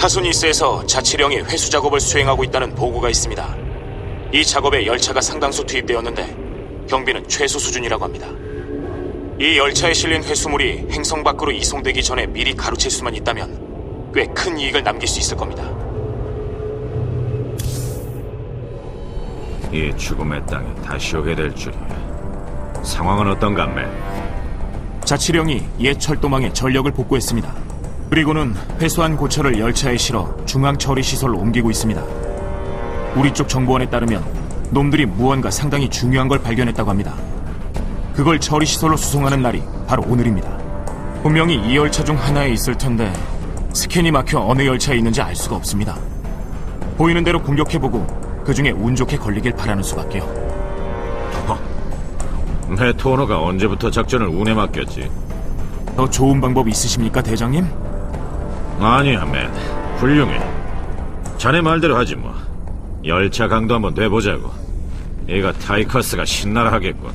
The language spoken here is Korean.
타소니스에서 자치령이 회수 작업을 수행하고 있다는 보고가 있습니다. 이 작업에 열차가 상당수 투입되었는데 경비는 최소 수준이라고 합니다. 이 열차에 실린 회수물이 행성 밖으로 이송되기 전에 미리 가로챌 수만 있다면 꽤 큰 이익을 남길 수 있을 겁니다. 이 죽음의 땅에 다시 오게 될 줄이야. 상황은 어떤가, 맨? 자치령이 옛 철도망에 전력을 복구했습니다. 그리고는 회수한 고철을 열차에 실어 중앙 처리 시설로 옮기고 있습니다. 우리 쪽 정보원에 따르면 놈들이 무언가 상당히 중요한 걸 발견했다고 합니다. 그걸 처리 시설로 수송하는 날이 바로 오늘입니다. 분명히 이 열차 중 하나에 있을 텐데 스캔이 막혀 어느 열차에 있는지 알 수가 없습니다. 보이는 대로 공격해보고 그 중에 운 좋게 걸리길 바라는 수밖에요. 내 토너가 언제부터 작전을 운에 맡겼지? 더 좋은 방법 있으십니까, 대장님? 아니야, 맨. 훌륭해. 자네 말대로 하지 뭐. 열차 강도 한번 돼보자고. 얘가 타이커스가 신나라 하겠군.